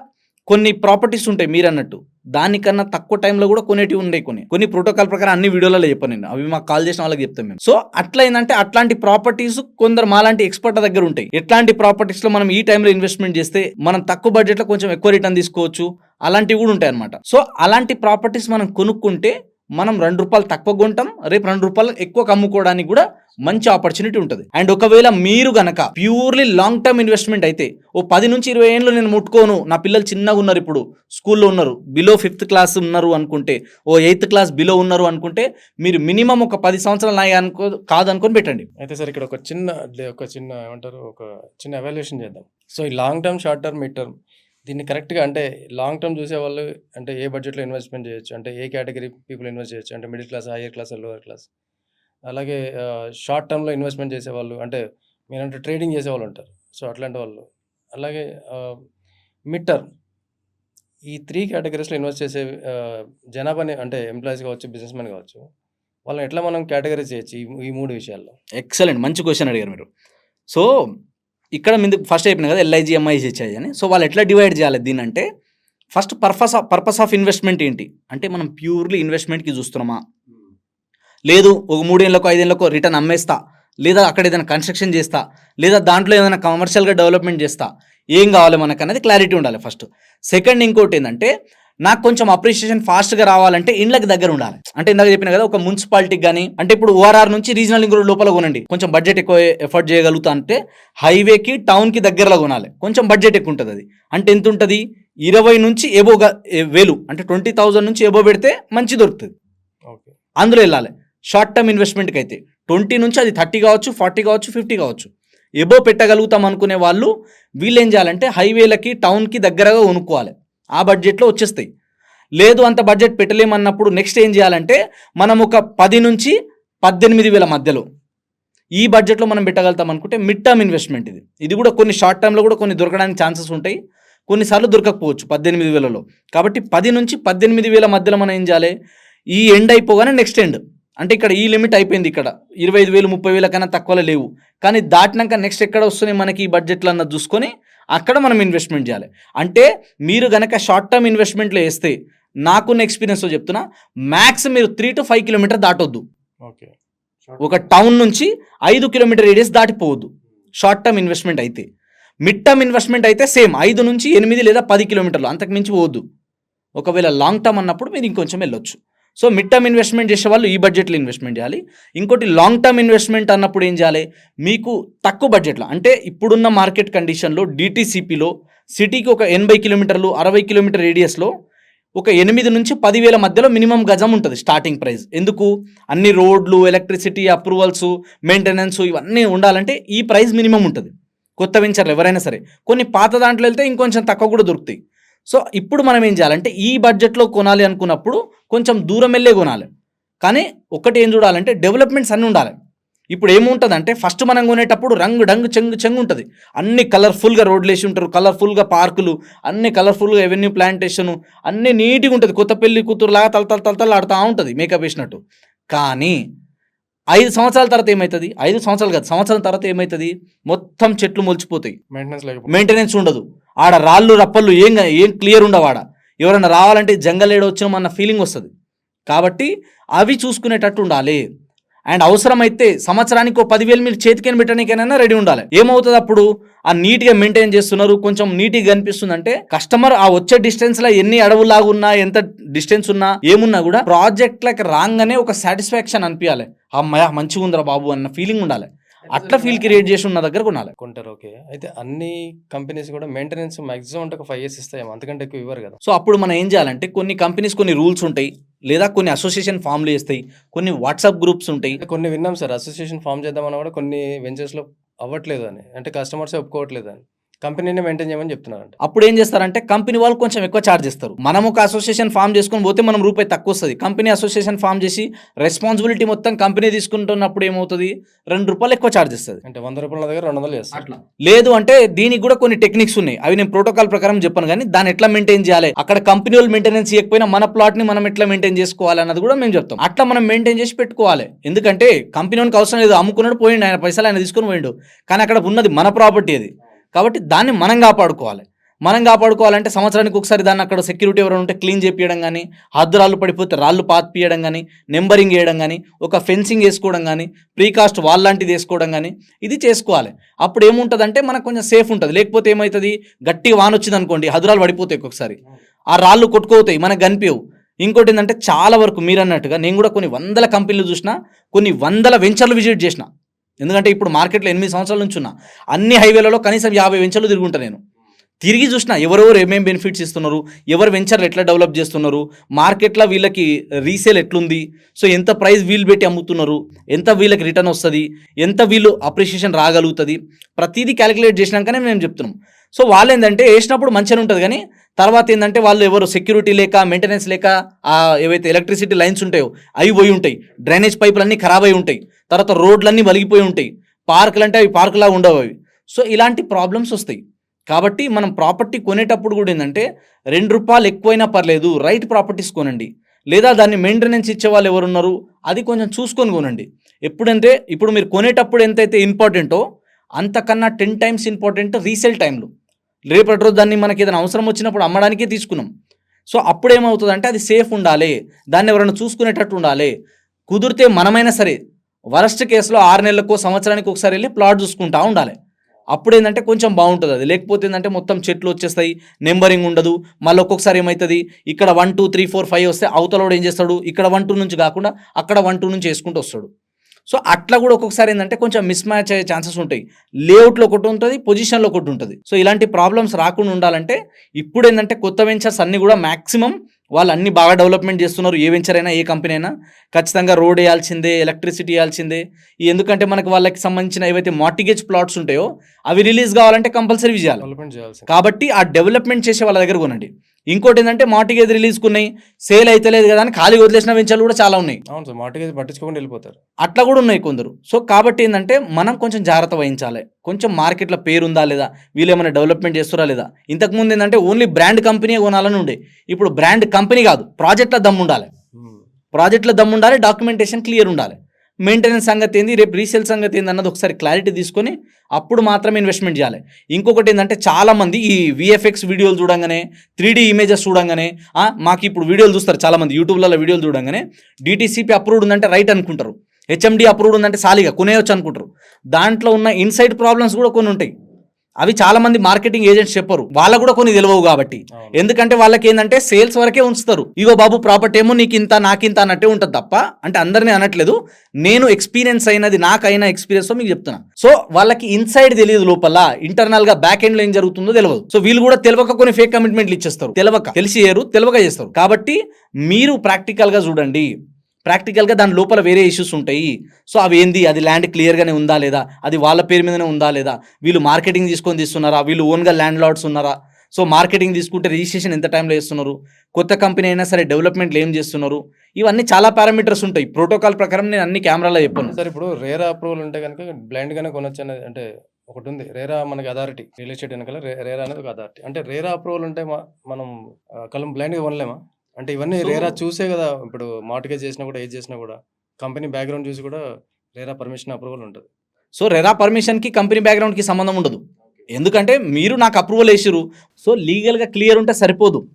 కొన్ని ప్రాపర్టీస్ ఉంటాయి మీరు అన్నట్టు దానికన్నా తక్కువ టైంలో కూడా కొనేటివి ఉన్నాయి కొన్ని. కొన్ని ప్రోటోకాల్ ప్రకారం అన్ని వీడియోలలో చెప్పాను నేను. అవి మాకు కాల్ చేసిన వాళ్ళకి చెప్తాం మేము. సో అట్లా ఏంటంటే అట్లాంటి ప్రాపర్టీస్ కొందరు మాలాంటి ఎక్స్పర్ట్ దగ్గర ఉంటాయి. ఎట్లాంటి ప్రాపర్టీస్లో మనం ఈ టైంలో ఇన్వెస్ట్మెంట్ చేస్తే మనం తక్కువ బడ్జెట్లో కొంచెం ఎక్కువ రిటర్న్ తీసుకోవచ్చు అలాంటివి కూడా ఉంటాయి అనమాట సో అలాంటి ప్రాపర్టీస్ మనం కొనుక్కుంటే మనం రెండు రూపాయలు తక్కువ కొంటాం రేపు రెండు రూపాయలు ఎక్కువ అమ్ముకోవడానికి కూడా మంచి ఆపర్చునిటీ ఉంటుంది. అండ్ ఒకవేళ మీరు గనక ప్యూర్లీ లాంగ్ టర్మ్ ఇన్వెస్ట్మెంట్ అయితే ఓ పది నుంచి ఇరవై ఏళ్ళు నేను ముట్టుకోను నా పిల్లలు చిన్నగా ఉన్నారు ఇప్పుడు స్కూల్లో ఉన్నారు బిలో ఫిఫ్త్ క్లాస్ ఉన్నారు అనుకుంటే ఓ ఎయిత్ క్లాస్ బిలో ఉన్నారు అనుకుంటే మీరు మినిమం ఒక పది సంవత్సరాలు నాయ అనుకో కాదనుకొని పెట్టండి. అయితే సార్ ఇక్కడ ఒక చిన్న ఒక చిన్న ఏమంటారు ఒక చిన్న ఎవాల్యుయేషన్ చేద్దాం. సో ఈ long term short term mid term దీన్ని కరెక్ట్గా అంటే లాంగ్ టర్మ్ చూసే వాళ్ళు అంటే ఏ బడ్జెట్లో ఇన్వెస్ట్మెంట్ చేయొచ్చు? అంటే ఏ కేటగిరీ పీపుల్ ఇన్వెస్ట్ చేయొచ్చు? అంటే middle class higher class lower class అలాగే షార్ట్ టర్మ్లో ఇన్వెస్ట్మెంట్ చేసేవాళ్ళు అంటే మీరంటే ట్రేడింగ్ చేసేవాళ్ళు ఉంటారు. సో అట్లాంటి వాళ్ళు. అలాగే మిడ్ టర్మ్. ఈ త్రీ కేటగిరీస్లో ఇన్వెస్ట్ చేసే జనాభాని అంటే ఎంప్లాయీస్ కావచ్చు బిజినెస్ మ్యాన్ కావచ్చు వాళ్ళని ఎట్లా మనం కేటగరీస్ చేయొచ్చు ఈ మూడు విషయాల్లో? ఎక్సలెంట్. మంచి క్వశ్చన్ అడిగారు మీరు. సో ఇక్కడ మీద ఫస్ట్ అయిపోయింది కదా ఎల్ఐజి ఎంఐజిహెచ్ఐ అని. సో వాళ్ళు ఎట్లా డివైడ్ చేయాలి దీని అంటే first purpose purpose of investment ఏంటి? అంటే మనం ప్యూర్లీ ఇన్వెస్ట్మెంట్కి చూస్తున్నామా? లేదు ఒక మూడేళ్ళకో ఐదేళ్ళకో రిటర్న్ అమ్మేస్తా. లేదా అక్కడ ఏదైనా కన్స్ట్రక్షన్ చేస్తా. లేదా దాంట్లో ఏదైనా కమర్షియల్గా డెవలప్మెంట్ చేస్తా. ఏం కావాలి మనకు అనేది క్లారిటీ ఉండాలి ఫస్ట్ సెకండ్ ఇంకోటి ఏంటంటే నాకు కొంచెం అప్రిషియేషన్ ఫాస్ట్గా రావాలంటే ఇండ్లకు దగ్గర ఉండాలి. అంటే ఇందాక చెప్పిన కదా ఒక మున్సిపాలిటీకి కానీ అంటే ఇప్పుడు ఓఆర్ఆర్ నుంచి రీజనల్ ఇంకో లోపల కొనండి. కొంచెం బడ్జెట్ ఎక్కువ ఎఫర్ట్ చేయగలుగుతా అంటే హైవేకి టౌన్కి దగ్గరలో కొనాలి. కొంచెం బడ్జెట్ ఎక్కువ ఉంటుంది అది. అంటే ఎంత ఉంటుంది? ఇరవై నుంచి ఎబో వేలు. అంటే ట్వంటీ థౌజండ్ నుంచి ఎబో పెడితే మంచి దొరుకుతుంది. ఓకే. అందులో వెళ్ళాలి. షార్ట్ టర్మ్ ఇన్వెస్ట్మెంట్కి అయితే ట్వంటీ నుంచి అది థర్టీ కావచ్చు ఫార్టీ కావచ్చు ఫిఫ్టీ కావచ్చు. ఎబో పెట్టగలుగుతాం అనుకునే వాళ్ళు వీళ్ళు ఏం చేయాలంటే హైవేలకి టౌన్కి దగ్గరగా కొనుక్కోవాలి. ఆ బడ్జెట్లో వచ్చేస్తాయి. లేదు అంత బడ్జెట్ పెట్టలేమన్నప్పుడు నెక్స్ట్ ఏం చేయాలంటే మనం ఒక పది నుంచి పద్దెనిమిది వేల మధ్యలో ఈ బడ్జెట్లో మనం పెట్టగలుగుతాం అనుకుంటే మిడ్ టర్మ్ ఇన్వెస్ట్మెంట్ ఇది. ఇది కూడా కొన్ని షార్ట్ టర్మ్లో కూడా కొన్ని దొరకడానికి ఛాన్సెస్ ఉంటాయి. కొన్నిసార్లు దొరకకపోవచ్చు పద్దెనిమిది వేలలో. కాబట్టి పది నుంచి పద్దెనిమిది వేల మధ్యలో మనం ఏం చేయాలి? ఈ ఎండ్ అయిపోగానే నెక్స్ట్ ఎండ్ అంటే ఇక్కడ ఈ లిమిట్ అయిపోయింది ఇక్కడ. ఇరవై ఐదు వేలు ముప్పై వేల కన్నా తక్కువలో లేవు. కానీ దాటినాక నెక్స్ట్ ఎక్కడ వస్తున్నాయి మనకి ఈ బడ్జెట్లో అన్నది చూసుకొని అక్కడ మనం ఇన్వెస్ట్మెంట్ చేయాలి. అంటే మీరు గనక షార్ట్ టర్మ్ ఇన్వెస్ట్మెంట్లో వేస్తే నాకున్న ఎక్స్పీరియన్స్తో చెప్తున్నా మ్యాక్స్ మీరు త్రీ టు ఫైవ్ కిలోమీటర్ దాటొద్దు. ఓకే. ఒక టౌన్ నుంచి ఐదు కిలోమీటర్ రేడియస్ దాటిపోవద్దు. షార్ట్ టర్మ్ ఇన్వెస్ట్మెంట్ అయితే. మిడ్ టర్మ్ ఇన్వెస్ట్మెంట్ అయితే సేమ్ ఐదు నుంచి ఎనిమిది లేదా పది కిలోమీటర్లు అంతకు మించి పోవద్దు. ఒకవేళ లాంగ్ టర్మ్ అన్నప్పుడు మీరు ఇంకొంచెం వెళ్ళొచ్చు. సో మిడ్ టర్మ్ ఇన్వెస్ట్మెంట్ చేసే వాళ్ళు ఈ బడ్జెట్లో ఇన్వెస్ట్మెంట్ చేయాలి. ఇంకోటి లాంగ్ టర్మ్ ఇన్వెస్ట్మెంట్ అన్నప్పుడు ఏం చేయాలి? మీకు తక్కువ బడ్జెట్లో అంటే ఇప్పుడున్న మార్కెట్ కండిషన్లో డిటీసీపీలో సిటీకి ఒక ఎనభై కిలోమీటర్లు అరవై కిలోమీటర్ రేడియస్లో ఒక ఎనిమిది నుంచి పదివేల మధ్యలో మినిమం గజం ఉంటుంది స్టార్టింగ్ ప్రైస్ ఎందుకు? అన్ని రోడ్లు ఎలక్ట్రిసిటీ అప్రూవల్స్ మెయింటెనెన్స్ ఇవన్నీ ఉండాలంటే ఈ ప్రైస్ మినిమం ఉంటుంది. కొత్త వెంచర్లు ఎవరైనా సరే. కొన్ని పాత దాంట్లో వెళ్తే ఇంకొంచెం తక్కువ కూడా దొరుకుతాయి. సో ఇప్పుడు మనం ఏం చేయాలంటే ఈ బడ్జెట్లో కొనాలి అనుకున్నప్పుడు కొంచెం దూరం వెళ్ళే కొనాలి. కానీ ఒకటి ఏం చూడాలంటే డెవలప్మెంట్స్ అన్నీ ఉండాలి. ఇప్పుడు ఏముంటుందంటే ఫస్ట్ మనం కొనేటప్పుడు రంగు డంగు చెంగు చెంగు ఉంటుంది. అన్ని కలర్ఫుల్గా రోడ్లు వేసి ఉంటారు కలర్ఫుల్గా పార్కులు అన్ని కలర్ఫుల్గా ఎవెన్యూ ప్లాంటేషన్ అన్ని నీట్గా ఉంటుంది. కొత్త పెళ్ళి కూతురు లాగా తల తల తల తల ఆడుతూ ఉంటుంది మేకప్ వేసినట్టు. కానీ ఐదు సంవత్సరాల తర్వాత ఏమవుతుంది ఐదు సంవత్సరాలు కాదు సంవత్సరం తర్వాత ఏమవుతుంది మొత్తం చెట్లు మొలిచిపోతాయి. మెయింటెనెన్స్ మెయింటెనెన్స్ ఉండదు. ఆడ రాళ్ళు రప్పళ్ళు ఏం ఏం క్లియర్ ఉండవు ఆడ. ఎవరైనా రావాలంటే జంగల్ ఏడ వచ్చినాం అన్న ఫీలింగ్ వస్తుంది. కాబట్టి అవి చూసుకునేటట్టు ఉండాలి. అండ్ అవసరమైతే సంవత్సరానికి ఒక పదివేలు మీరు చేతికి పెట్టడానికైనా రెడీ ఉండాలి. ఏమవుతుంది అప్పుడు? ఆ నీట్గా మెయింటైన్ చేస్తున్నారు కొంచెం నీట్గా కనిపిస్తుంది అంటే కస్టమర్ ఆ వచ్చే డిస్టెన్స్లో ఎన్ని అడవులాగా ఉన్నా ఎంత డిస్టెన్స్ ఉన్నా ఏమున్నా కూడా ప్రాజెక్ట్లకి రాగానే ఒక సాటిస్ఫాక్షన్ అనిపించాలి అమ్మయ్య మంచిగా ఉందిరా బాబు అన్న ఫీలింగ్ ఉండాలి. అట్లా ఫీల్ క్రియేట్ చేసి ఉన్న దగ్గర కొనాలి. కొంటారు ఓకే. అయితే అన్ని కంపెనీస్ కూడా మెయింటెనెన్స్ మాక్సిమం అంటే ఒక ఫైవ్ ఇయర్స్ ఇస్తాయేమో అంతకంటే ఎక్కువ ఇవ్వరు కదా. సో అప్పుడు మనం ఏం చేయాలంటే కొన్ని కంపెనీస్ కొన్ని రూల్స్ ఉంటాయి లేదా కొన్ని అసోసియేషన్ ఫామ్లు చేస్తాయి కొన్ని వాట్సాప్ గ్రూప్స్ ఉంటాయి. కొన్ని విన్నాం సార్ అసోసియేషన్ ఫామ్ చేద్దామన్నా కూడా కొన్ని వెంచర్స్లో అవ్వట్లేదు అని. అంటే కస్టమర్సే ఒప్పుకోవట్లేదు అని. కంపెనీనే మెయింటైన్ చేయమని చెప్తున్నారంట అప్పుడు ఏం చేస్తారంటే కంపెనీ వాళ్ళు కొంచెం ఎక్కువ ఛార్జ్ చేస్తారు. మనం ఒక అసోసియేషన్ ఫామ్ చేసుకొని పోతే మనం రూపాయి తక్కువ వస్తుంది. కంపెనీ అసోసియేషన్ ఫామ్ చేసి రెస్పాన్సిబిలిటీ మొత్తం కంపెనీ తీసుకుంటున్నప్పుడు ఏమవుతుంది? రెండు రూపాయలు ఎక్కువ ఛార్జ్ చేస్తుంది. అంటే వంద రూపాయల దగ్గర రెండు వందలు చేస్తారు. అట్లా. లేదు అంటే దీనికి కూడా కొన్ని టెక్నిక్స్ ఉన్నాయి. అవి నేను ప్రోటోకాల్ ప్రకారం చెప్పాను కానీ దాన్ని ఎట్లా మెయింటైన్ చేయాలి? అక్కడ కంపెనీ వాళ్ళు మెయింటెనెన్స్ చేయకపోయినా మన ప్లాట్ని మనం ఎట్లా మెయింటైన్ చేసుకోవాలి అన్నది కూడా మేము చెప్తాం. అట్లా మనం మెయింటైన్ చేసి పెట్టుకోవాలి. ఎందుకంటే కంపెనీ వానికి అవసరం లేదు. అమ్ముకున్నాడు పోయిండు ఆయన పైసలు ఆయన తీసుకొని పోయిండు. కానీ అక్కడ ఉన్నది మన ప్రాపర్టీ అది. కాబట్టి దాన్ని మనం కాపాడుకోవాలి. మనం కాపాడుకోవాలంటే సంవత్సరానికి ఒకసారి దాన్ని అక్కడ సెక్యూరిటీ ఎవరైనా ఉంటే క్లీన్ చేపియడం కానీ హద్దురాళ్ళు పడిపోతే రాళ్ళు పాతిపియడం కానీ నెంబరింగ్ వేయడం కానీ ఒక ఫెన్సింగ్ వేసుకోవడం కానీ ప్రీకాస్ట్ వాల్ లాంటిది వేసుకోవడం కానీ ఇది చేసుకోవాలి. అప్పుడు ఏముంటుందంటే మనకు కొంచెం సేఫ్ ఉంటుంది. లేకపోతే ఏమవుతుంది గట్టిగా వాన వచ్చింది అనుకోండి హదురాలు పడిపోతాయి ఒక్కొక్కసారి. ఆ రాళ్ళు కొట్టుకోతాయి మనకు కనిపించవు. ఇంకోటి ఏంటంటే చాలా వరకు మీరు అన్నట్టుగా నేను కూడా కొన్ని వందల కంపెనీలు చూసిన కొన్ని వందల వెంచర్లు విజిట్ చేసిన ఎందుకంటే ఇప్పుడు మార్కెట్లో ఎనిమిది సంవత్సరాల నుంచి ఉన్నా అన్ని హైవేలలో కనీసం యాభై వెంచర్లు తిరుగుంటా నేను. తిరిగి చూసిన ఎవరెవరు ఏమేమి బెనిఫిట్స్ ఇస్తున్నారు ఎవరు వెంచర్లు ఎట్లా డెవలప్ చేస్తున్నారు మార్కెట్లో వీళ్ళకి రీసేల్ ఎట్లుంది సో ఎంత ప్రైస్ వీళ్ళు పెట్టి అమ్ముతున్నారు ఎంత వీళ్ళకి రిటర్న్ వస్తుంది ఎంత వీళ్ళు అప్రిషియేషన్ రాగలుగుతుంది ప్రతిదీ క్యాలిక్యులేట్ చేసినాకనే మేము చెప్తున్నాం. సో వాళ్ళు ఏంటంటే వేసినప్పుడు మంచిగా ఉంటుంది కానీ తర్వాత ఏంటంటే వాళ్ళు ఎవరు సెక్యూరిటీ లేక మెయింటెనెన్స్ లేక ఏవైతే ఎలక్ట్రిసిటీ లైన్స్ ఉంటాయో అవి పోయి ఉంటాయి. డ్రైనేజ్ పైపులన్నీ ఖరాబ్ అయి ఉంటాయి. తర్వాత రోడ్లన్నీ వలిగిపోయి ఉంటాయి. పార్కులు అంటే అవి పార్కులా ఉండవు అవి. సో ఇలాంటి ప్రాబ్లమ్స్ వస్తాయి. కాబట్టి మనం ప్రాపర్టీ కొనేటప్పుడు కూడా ఏంటంటే రెండు రూపాయలు ఎక్కువైనా పర్లేదు రైట్ ప్రాపర్టీస్ కొనండి. లేదా దాన్ని మెయింటెనెన్స్ ఇచ్చే వాళ్ళు ఎవరు ఉన్నారు అది కొంచెం చూసుకొని కొనండి. ఎప్పుడంటే ఇప్పుడు మీరు కొనేటప్పుడు ఎంతైతే ఇంపార్టెంటో అంతకన్నా టెన్ టైమ్స్ ఇంపార్టెంట్ రీసేల్ టైంలో రేపటి రోజు దాన్ని మనకి ఏదైనా అవసరం వచ్చినప్పుడు అమ్మడానికే తీసుకున్నాం. సో అప్పుడు ఏమవుతుందంటే అది సేఫ్ ఉండాలి. దాన్ని ఎవరైనా చూసుకునేటట్టు ఉండాలి. కుదిరితే మనమైనా సరే వరస్ట్ కేసులో ఆరు నెలలకు సంవత్సరానికి ఒకసారి వెళ్ళి ప్లాట్ చూసుకుంటా ఉండాలి. అప్పుడు ఏంటంటే కొంచెం బాగుంటుంది అది. లేకపోతే ఏంటంటే మొత్తం చెట్లు వచ్చేస్తాయి నెంబరింగ్ ఉండదు మళ్ళీ ఒక్కొక్కసారి ఏమవుతుంది ఇక్కడ one two three four five వస్తే అవతలోడు ఏం చేస్తాడు? ఇక్కడ వన్ టూ నుంచి కాకుండా అక్కడ వన్ టూ నుంచి వేసుకుంటూ వస్తాడు. సో అట్లా కూడా ఒక్కొక్కసారి ఏంటంటే కొంచెం మిస్ మ్యాచ్ అయ్యే ఛాన్సెస్ ఉంటాయి. లేఅవుట్లో ఒకటి ఉంటుంది పొజిషన్లో ఒకటి ఉంటుంది. సో ఇలాంటి ప్రాబ్లమ్స్ రాకుండా ఉండాలంటే ఇప్పుడు ఏంటంటే కొత్త వెంచర్స్ అన్నీ కూడా మ్యాక్సిమం వాళ్ళు అన్ని బాగా డెవలప్మెంట్ చేస్తున్నారు. ఏ వెంచర్ అయినా ఏ కంపెనీ అయినా. ఖచ్చితంగా రోడ్ వేయాల్సిందే ఎలక్ట్రిసిటీ వేయాల్సిందే. ఎందుకంటే మనకి వాళ్ళకి సంబంధించిన ఏవైతే మార్టిగేజ్ ప్లాట్స్ ఉంటాయో అవి రిలీజ్ కావాలంటే కంపల్సరీ చేయాలి. కాబట్టి ఆ డెవలప్మెంట్ చేసే వాళ్ళ దగ్గర కొనండి. ఇంకోటి ఏంటంటే మార్టిగేజ్ రిలీజ్ కున్నాయి సేల్ అయితే లేదు కదా అని ఖాళీ వదిలేసిన వెంచర్లు కూడా చాలా ఉన్నాయి. అవును సార్ మార్టిగేజ్ పట్టించుకోకుండా వెళ్ళిపోతారు. అట్లా కూడా ఉన్నాయి కొందరు. సో కాబట్టి ఏంటంటే మనం కొంచెం జాగ్రత్త వహించాలి. కొంచెం మార్కెట్లో పేరు ఉందా లేదా వీళ్ళు ఏమైనా డెవలప్మెంట్ చేస్తారా లేదా. ఇంతకుముందు ఏంటంటే ఓన్లీ బ్రాండ్ కంపెనీ కొనాలని ఉండే. ఇప్పుడు బ్రాండ్ కంపెనీ కాదు ప్రాజెక్ట్ల దమ్ము ఉండాలి. ప్రాజెక్ట్లో దమ్ము ఉండాలి డాక్యుమెంటేషన్ క్లియర్ ఉండాలి. మెయింటెనెన్స్ సంగతి ఏంది? రేపు రీసేల్ సంగతి ఏంది అన్నది ఒకసారి క్లారిటీ తీసుకొని అప్పుడు మాత్రమే ఇన్వెస్ట్మెంట్ చేయాలి. ఇంకొకటి ఏంటంటే చాలామంది ఈ విఎఫ్ఎక్స్ వీడియోలు చూడంగానే త్రీడీ ఇమేజెస్ చూడంగానే మాకు ఇప్పుడు వీడియోలు చూస్తారు చాలామంది యూట్యూబ్లలో వీడియోలు చూడంగానే డిటీసీపీ అప్రూవ్డ్ ఉందంటే రైట్ అనుకుంటారు. హెచ్ఎండి అప్రూవ్డ్ ఉందంటే సాలిగా కొనేయొచ్చు అనుకుంటారు. దాంట్లో ఉన్న ఇన్సైడ్ ప్రాబ్లమ్స్ కూడా కొన్ని ఉంటాయి. అవి చాలామంది మార్కెటింగ్ ఏజెంట్స్ చెప్పరు. వాళ్ళకు కూడా కొన్ని తెలియవు కాబట్టి. ఎందుకంటే వాళ్ళకి ఏంటంటే సేల్స్ వరకే ఉంచుతారు. ఇగో బాబు ప్రాపర్టీ ఏమో నీకు ఇంత నాకింత అన్నట్టే ఉంటుంది తప్ప అంటే అందరినీ అనట్లేదు. నేను ఎక్స్పీరియన్స్ అయినది నాకైన ఎక్స్పీరియన్స్ మీకు చెప్తున్నా. సో వాళ్ళకి ఇన్సైడ్ తెలియదు లోపల ఇంటర్నల్గా బ్యాక్ ఎండ్లో ఏం జరుగుతుందో తెలియదు సో వీళ్ళు కూడా తెలియక కొన్ని ఫేక్ కమిట్మెంట్లు ఇచ్చేస్తారు. తెలియక తెలిసి చేయరు తెలియక చేస్తారు. కాబట్టి మీరు ప్రాక్టికల్గా చూడండి. ప్రాక్టికల్గా దాని లోపల వేరే ఇష్యూస్ ఉంటాయి. సో అవి ఏంది? అది ల్యాండ్ క్లియర్గానే ఉందా లేదా? అది వాళ్ళ పేరు మీదనే ఉందా లేదా? వీళ్ళు మార్కెటింగ్ తీసుకొని తీస్తున్నారా? వీళ్ళు ఓన్గా ల్యాండ్ లాడ్స్ ఉన్నారా? సో మార్కెటింగ్ తీసుకుంటే రిజిస్ట్రేషన్ ఎంత టైంలో చేస్తున్నారు? కొత్త కంపెనీ అయినా సరే డెవలప్మెంట్లు ఏం చేస్తున్నారు? ఇవన్నీ చాలా పారామీటర్స్ ఉంటాయి. ప్రోటోకాల్ ప్రకారం నేను అన్ని కెమెరాలో చెప్పాను. సార్ ఇప్పుడు రేరా అప్రూవల్ ఉంటే కనుక బ్లైండ్గానే కొనొచ్చు అనేది అంటే ఒకటి ఉంది. రేరా మనకి అథారిటీ రియల్ ఎస్టేట్ వెనకాల రే- రేరా అనేది ఒక అథారిటీ అంటే రేరా అప్రూవల్ ఉంటే మా- మనం కలం బ్లైండ్గా కొనలేమా? అంటే ఇవన్నీ రేరా చూసే కదా ఇప్పుడు మార్టిగేజ్ చేసినా కూడా ఏది చేసినా కూడా కంపెనీ బ్యాక్గ్రౌండ్ చూసి కూడా రేరా పర్మిషన్ అప్రూవల్ ఉంటుంది. సో రెరా పర్మిషన్కి కంపెనీ బ్యాక్గ్రౌండ్కి సంబంధం ఉండదు. ఎందుకంటే మీరు నాకు అప్రూవల్ వేసిరు సో లీగల్గా క్లియర్ ఉంటే సరిపోదు.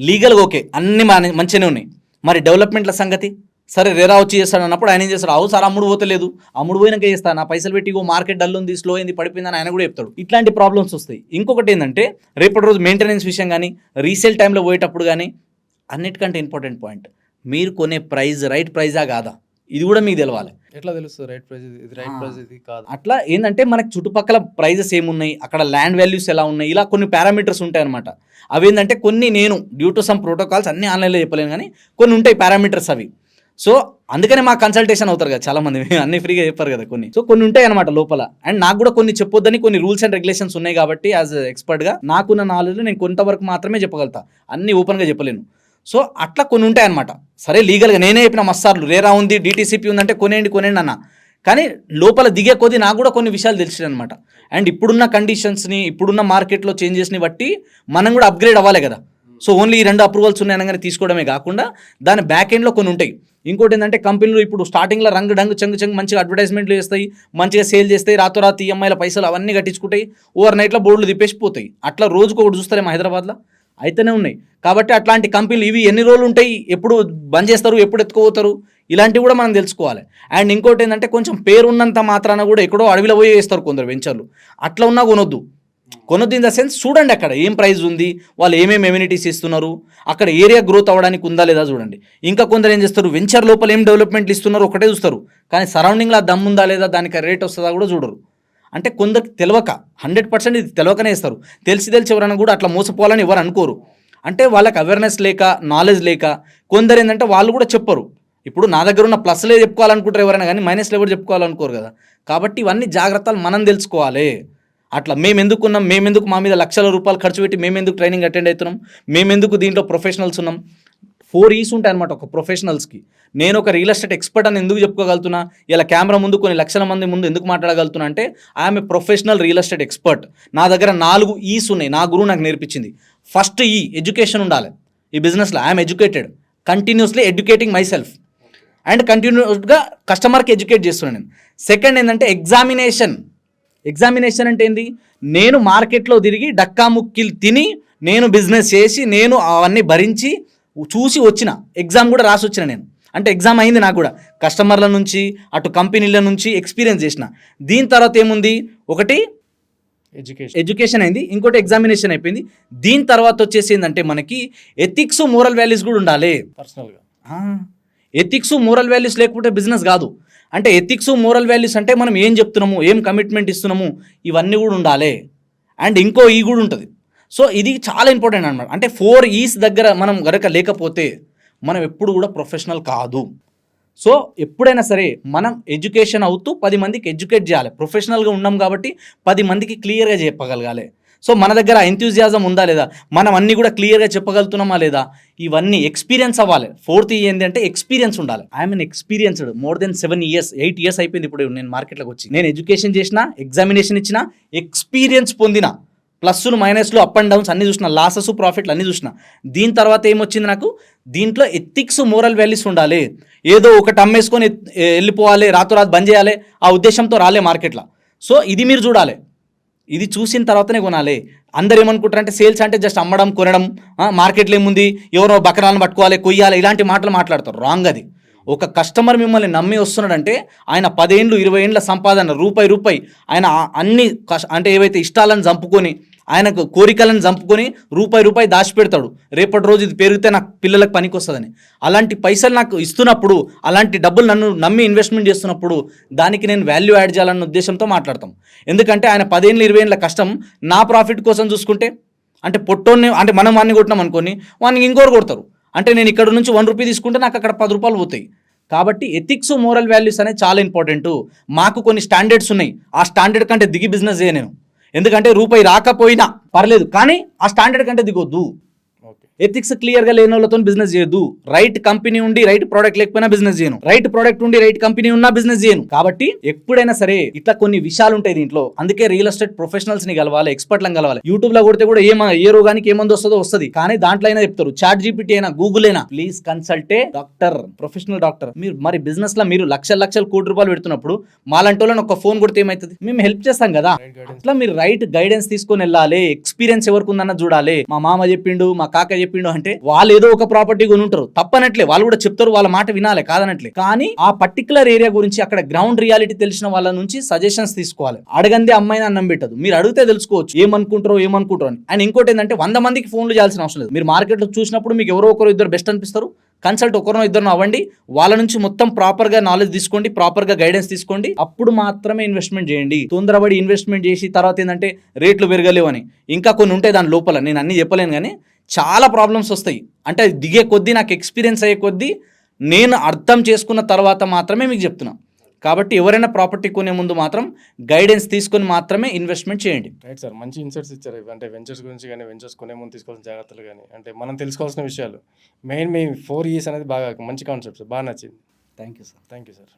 లీగల్గా ఓకే అన్ని మన- మంచిగానే ఉన్నాయి. మరి డెవలప్మెంట్ల సంగతి? సరే రెరా వచ్చి చేస్తాడు అన్నప్పుడు ఆయన ఏం చేస్తాడు? అవు సార్ అమ్ముడు పోతలేదు. అమ్ముడు పోయినాక చేస్తా. నా పైసలు పెట్టి మార్కెట్ డల్ ఉంది స్లో అయింది పడిపోయిందని ఆయన కూడా చెప్తాడు. ఇట్లాంటి ప్రాబ్లమ్స్ వస్తాయి. ఇంకొకటి ఏంటంటే రేపటి రోజు మెయింటెనెన్స్ విషయం కానీ రీసేల్ టైంలో పోయేటప్పుడు కానీ అన్నిటికంటే ఇంపార్టెంట్ పాయింట్. మీరు కొనే ప్రైజ్ రైట్ ప్రైజా కాదా? ఇది కూడా మీకు తెలవాలి. ఎట్లా తెలుస్తుంది రైట్ ప్రైస్ ఇది? రైట్ ఆ. ప్రైస్ ఇది కాదు? అట్లా ఏంటంటే మనకి చుట్టుపక్కల ప్రైజెస్ ఏమున్నాయి? అక్కడ ల్యాండ్ వాల్యూస్ ఎలా ఉన్నాయి? ఇలా కొన్ని పారామీటర్స్ ఉంటాయి అనమాట అవి ఏంటంటే కొన్ని నేను డ్యూ టు సమ్ ప్రోటోకాల్స్ అన్ని ఆన్లైన్లో చెప్పలేను కానీ కొన్ని ఉంటాయి పారామీటర్స్ అవి. సో అందుకనే మా కన్సల్టేషన్ అవుతారు కదా చాలా మంది అన్ని ఫ్రీగా చెప్పారు కదా కొన్ని. సో కొన్ని ఉంటాయి అనమాట లోపల. అండ్ నాకు కూడా కొన్ని చెప్పొద్దని కొన్ని రూల్స్ అండ్ రెగ్యులేషన్స్ ఉన్నాయి కాబట్టి యాజ్ ఎక్స్పర్ట్గా నాకున్న నాలెడ్జ్ నేను కొంతవరకు మాత్రమే చెప్పగలుగుతా. అన్ని ఓపెన్గా చెప్పలేను. సో అట్లా కొన్ని ఉంటాయి అనమాట సరే లీగల్గా నేనే చెప్పిన మస్తార్లు రేరా ఉంది డీటీసీపీ ఉందంటే కొనేయండి కొనేయండి అన్న. కానీ లోపల దిగే కొద్దీ నాకు కూడా కొన్ని విషయాలు తెలిసినాయి అనమాట అండ్ ఇప్పుడున్న కండిషన్స్ని ఇప్పుడున్న మార్కెట్లో చేంజెస్ని బట్టి మనం కూడా అప్గ్రేడ్ అవ్వాలి కదా. సో ఓన్లీ ఈ రెండు అప్రూవల్స్ ఉన్నాయనగానే తీసుకోవడమే కాకుండా దాని బ్యాక్ ఎండ్లో కొన్ని ఉంటాయి. ఇంకోటి ఏంటంటే కంపెనీలు ఇప్పుడు స్టార్టింగ్లో రంగు డంగు చంగు చంగు మంచిగా అడ్వర్టైజ్మెంట్లు చేస్తాయి మంచిగా సేల్ చేస్తాయి రాత్రాతి ఈఎంఐల పైసలు అవన్నీ కట్టించుకుంటాయి ఓవర్ నైట్లో బోర్డులు తిప్పేసి పోతాయి అట్లా రోజుకు ఒకటి చూస్తారేమో హైదరాబాద్లో? అయితేనే ఉన్నాయి. కాబట్టి అట్లాంటి కంపెనీలు ఇవి ఎన్ని రోజులు ఉంటాయి ఎప్పుడు బంద్ చేస్తారు ఎప్పుడు ఎత్తుకుపోతారు ఇలాంటివి కూడా మనం తెలుసుకోవాలి. అండ్ ఇంకోటి ఏంటంటే కొంచెం పేరు ఉన్నంత మాత్రాన కూడా ఎక్కడో అడవిలో పోయి వేస్తారు కొందరు వెంచర్లు. అట్లా ఉన్నా కొనొద్దు. కొనొద్దు ఇన్ ద సెన్స్ చూడండి అక్కడ ఏం ప్రైస్ ఉంది వాళ్ళు ఏమేమి ఎమ్యూనిటీస్ ఇస్తున్నారు అక్కడ ఏరియా గ్రోత్ అవ్వడానికి ఉందా లేదా చూడండి. ఇంకా కొందరు ఏం చేస్తారు వెంచర్ లోపల ఏం డెవలప్మెంట్లు ఇస్తున్నారు ఒకటే చూస్తారు. కానీ సరౌండింగ్లో ఆ దమ్ ఉందా లేదా దానికి రేట్ వస్తుందా కూడా చూడరు. అంటే కొందరికి తెలియక హండ్రెడ్ పర్సెంట్ ఇది తెలియకనే ఇస్తారు. తెలిసి తెలిసి ఎవరైనా కూడా అట్లా మోసపోవాలని ఎవరు అనుకోరు. అంటే వాళ్ళకి అవేర్నెస్ లేక నాలెడ్జ్ లేక కొందరు ఏంటంటే వాళ్ళు కూడా చెప్పరు. ఇప్పుడు నా దగ్గర ఉన్న ప్లస్లే చెప్పుకోవాలనుకుంటారు ఎవరైనా కానీ మైనస్లు ఎవరు చెప్పుకోవాలనుకోరు కదా. కాబట్టి ఇవన్నీ జాగ్రత్తలు మనం తెలుసుకోవాలి. అట్లా మేము ఎందుకున్నాం మేమెందుకు మేము ఎందుకు మా మీద లక్షల రూపాయలు ఖర్చు పెట్టి మేము ఎందుకు ట్రైనింగ్ అటెండ్ అవుతున్నాం? మేము ఎందుకు దీంట్లో ప్రొఫెషనల్స్ ఉన్నాం? ఫోర్ ఈస్ ఉంటాయి అనమాట ఒక ప్రొఫెషనల్స్కి నేను ఒక రియల్ ఎస్టేట్ ఎక్స్పర్ట్ అని ఎందుకు చెప్పుకోగలుగుతున్నా? ఇలా కెమెరా ముందు కొన్ని లక్షల మంది ముందు ఎందుకు మాట్లాడగలుగుతున్నా అంటే I'm a professional real estate expert నా దగ్గర నాలుగు ఈస్ ఉన్నాయి. నా గురువు నాకు నేర్పించింది. ఫస్ట్ ఈ ఎడ్యుకేషన్ ఉండాలి. ఈ బిజినెస్లో I'm educated continuously educating myself and కంటిన్యూస్గా కస్టమర్కి ఎడ్యుకేట్ చేస్తున్నాను నేను. సెకండ్ ఏంటంటే ఎగ్జామినేషన్ ఎగ్జామినేషన్ అంటే ఏంది? నేను మార్కెట్లో తిరిగి డక్కా ముక్కిలు తిని నేను బిజినెస్ చేసి నేను అవన్నీ భరించి చూసి వచ్చిన ఎగ్జామ్ కూడా రాసి వచ్చిన నేను. అంటే ఎగ్జామ్ అయింది నాకు కూడా. కస్టమర్ల నుంచి అటు కంపెనీల నుంచి ఎక్స్పీరియన్స్ చేసిన. దీని తర్వాత ఏముంది? ఒకటి ఎడ్యుకేషన్ ఎడ్యుకేషన్ అయింది. ఇంకోటి ఎగ్జామినేషన్ అయిపోయింది. దీని తర్వాత వచ్చేసి ఏంటంటే మనకి ఎథిక్స్ మోరల్ వాల్యూస్ కూడా ఉండాలి. పర్సనల్గా ఎథిక్స్ మోరల్ వాల్యూస్ లేకపోతే బిజినెస్ కాదు. అంటే ఎథిక్స్ మోరల్ వాల్యూస్ అంటే మనం ఏం చెప్తున్నాము ఏం కమిట్మెంట్ ఇస్తున్నాము ఇవన్నీ కూడా ఉండాలి. అండ్ ఇంకో ఈ కూడా ఉంటుంది. సో ఇది చాలా ఇంపార్టెంట్ అనమాట అంటే ఫోర్ ఈస్ దగ్గర మనం గనక లేకపోతే మనం ఎప్పుడు కూడా ప్రొఫెషనల్ కాదు. సో ఎప్పుడైనా సరే మనం ఎడ్యుకేషన్ అవుతూ పది మందికి ఎడ్యుకేట్ చేయాలి. ప్రొఫెషనల్గా ఉన్నాం కాబట్టి పది మందికి క్లియర్గా చెప్పగలగాలి. సో మన దగ్గర ఎంతూజియాజం ఉందా లేదా? మనం అన్నీ కూడా క్లియర్గా చెప్పగలుగుతున్నామా లేదా? ఇవన్నీ ఎక్స్పీరియన్స్ అవ్వాలి. ఫోర్త్ e ఏంటంటే అంటే ఎక్స్పీరియన్స్ ఉండాలి I'm an experienced more than seven years eight years అయిపోయింది ఇప్పుడు నేను మార్కెట్లోకి వచ్చి. నేను ఎడ్యుకేషన్ చేసిన ఎగ్జామినేషన్ ఇచ్చిన ఎక్స్పీరియన్స్ పొందిన ప్లస్సులు మైనస్లు అప్ అండ్ డౌన్స్ అన్ని చూసిన లాసెస్ ప్రాఫిట్లు అన్ని చూసిన. దీని తర్వాత ఏమొచ్చింది నాకు? దీంట్లో ఎథిక్స్ మోరల్ వాల్యూస్ ఉండాలి. ఏదో ఒకటి అమ్మేసుకొని ఎత్- వెళ్ళిపోవాలి రాత్రి బంద్ చేయాలి ఆ ఉద్దేశంతో రాలే మార్కెట్లో సో ఇది మీరు చూడాలి. ఇది చూసిన తర్వాతనే కొనాలి. అందరు ఏమనుకుంటారంటే సేల్స్ అంటే జస్ట్ అమ్మడం కొనడం మార్కెట్లో ఏముంది? ఎవరో బకరాలను పట్టుకోవాలి కొయ్యాలి ఇలాంటి మాటలు మాట్లాడతారు. రాంగ్ అది. ఒక కస్టమర్ మిమ్మల్ని నమ్మి వస్తున్నాడంటే ఆయన పదేండ్లు ఇరవై ఏండ్ల సంపాదన రూపాయి రూపాయి ఆయన అన్ని కష్ అంటే ఏవైతే ఇష్టాలను చంపుకొని ఆయనకు కోరికలను చంపుకొని రూపాయి రూపాయి దాచిపెడతాడు. రేపటి రోజు ఇది పెరిగితే నాకు పిల్లలకు పనికి వస్తుందని. అలాంటి పైసలు నాకు ఇస్తున్నప్పుడు అలాంటి డబ్బులు నన్ను నమ్మి ఇన్వెస్ట్మెంట్ చేస్తున్నప్పుడు దానికి నేను వాల్యూ యాడ్ చేయాలన్న ఉద్దేశంతో మాట్లాడతాం. ఎందుకంటే ఆయన పదేళ్ళు ఇరవై ఏళ్ళ కష్టం నా ప్రాఫిట్ కోసం చూసుకుంటే అంటే పొట్టోని అంటే మనం వాడిని కొట్టినాం అనుకోని వాడిని ఇంకోరు కొడతారు. అంటే నేను ఇక్కడ నుంచి వన్ రూపీ తీసుకుంటే నాకు అక్కడ పది రూపాయలు పోతాయి. కాబట్టి ఎథిక్స్ మోరల్ వాల్యూస్ అనేది చాలా ఇంపార్టెంట్ మాకు కొన్ని స్టాండర్డ్స్ ఉన్నాయి. ఆ స్టాండర్డ్ కంటే దిగి బిజినెస్ చేయ నేను. ఎందుకంటే రూపాయి రాకపోయినా పర్లేదు కానీ ఆ స్టాండర్డ్ కంటే దిగొద్దు. ఎథిక్స్ క్లియర్గా లేని వాళ్ళతో బిజినెస్ చేయొద్దు. రైట్ కంపెనీ ఉండి రైట్ ప్రోడక్ట్ లేకపోయినా బిజినెస్ చేయను. రైట్ ప్రోడక్ట్ ఉండి రైట్ కంపెనీ ఉన్నా బిజినెస్ చేయను. కాబట్టి ఎప్పుడైనా సరే ఇట్లా కొన్ని విషయాలు ఉంటాయి దీంట్లో. అందుకే రియల్ ఎస్టేట్ ప్రొఫెషనల్స్ని కలవాలి ఎక్స్పర్ట్లను కలవాలి. యూట్యూబ్లో కొడితే కూడా ఏమ ఏ రోగానికి ఏ మందు వస్తుందో వస్తుంది. కానీ దాంట్లో అయినా చెప్తారు. చాట్ జీపీటీ అయినా గూగుల్ అయినా please consult doctor professional doctor మీరు మరి బిజినెస్లో మీరు లక్షల లక్షల కోటి రూపాయలు పెడుతున్నప్పుడు మాలాంటి వాళ్ళని ఒక ఫోన్ కొడితే ఏమవుతుంది మేము హెల్ప్ చేస్తాం కదా. అట్లా మీరు రైట్ గైడెన్స్ తీసుకొని వెళ్ళాలి. ఎక్స్పీరియన్స్ ఎవరికి ఉందన్న చూడాలి. మా మామ చెప్పిండు మా కాక చెప్పిండు చెప్పిండు అంటే వాళ్ళు ఏదో ఒక ప్రాపర్టీ కొని ఉంటారు తప్పనట్లే. వాళ్ళు కూడా చెప్తారు వాళ్ళ మాట వినాలి కాదనట్లే. కానీ ఆ పర్టికులర్ ఏరియా గురించి అక్కడ గ్రౌండ్ రియాలిటీ తెలిసిన వాళ్ళ నుంచి సజెషన్స్ తీసుకోవాలి. అడగందే అమ్మాయిని అన్నం పెట్టదు. మీరు అడిగితే తెలుసుకోవచ్చు. ఏమనుకుంటారో ఏమనుకుంటారో అని. అండ్ ఇంకోటి ఏంటంటే వంద మందికి ఫోన్లు చేయాల్సిన అవసరం లేదు. మీరు మార్కెట్లో చూసినప్పుడు మీకు ఎవరో ఒకరు ఇద్దరు బెస్ట్ అనిపిస్తారు. కన్సల్ట్ ఒకరినో ఇద్దరు అవ్వండి. వాళ్ళ నుంచి మొత్తం ప్రాపర్గా నాలెడ్జ్ తీసుకోండి ప్రాపర్గా గైడెన్స్ తీసుకోండి. అప్పుడు మాత్రమే ఇన్వెస్ట్మెంట్ చేయండి. తొందరపడి ఇన్వెస్ట్మెంట్ చేసి తర్వాత ఏంటంటే రేట్లు పెరగలేవు అని. ఇంకా కొన్ని ఉంటాయి దాని లోపల. నేను అన్ని చెప్పలేను కానీ చాలా ప్రాబ్లమ్స్ వస్తాయి. అంటే అది దిగే కొద్దీ నాకు ఎక్స్పీరియన్స్ అయ్యే కొద్దీ నేను అర్థం చేసుకున్న తర్వాత మాత్రమే మీకు చెప్తున్నా. కాబట్టి ఎవరైనా ప్రాపర్టీ కొనే ముందు మాత్రం గైడెన్స్ తీసుకొని మాత్రమే ఇన్వెస్ట్మెంట్ చేయండి. రైట్ సార్ మంచి ఇన్సర్ట్స్ ఇచ్చారు. అంటే వెంచర్స్ గురించి కానీ వెంచర్స్ కొనే ముందు తీసుకోవాల్సిన జాగ్రత్తలు కానీ అంటే మనం తెలుసుకోవాల్సిన విషయాలు. మెయిన్ మెయిన్ ఫోర్ ఇయర్స్ అనేది బాగా మంచి కాన్సెప్ట్ బాగా నచ్చింది. Thank you sir thank you sir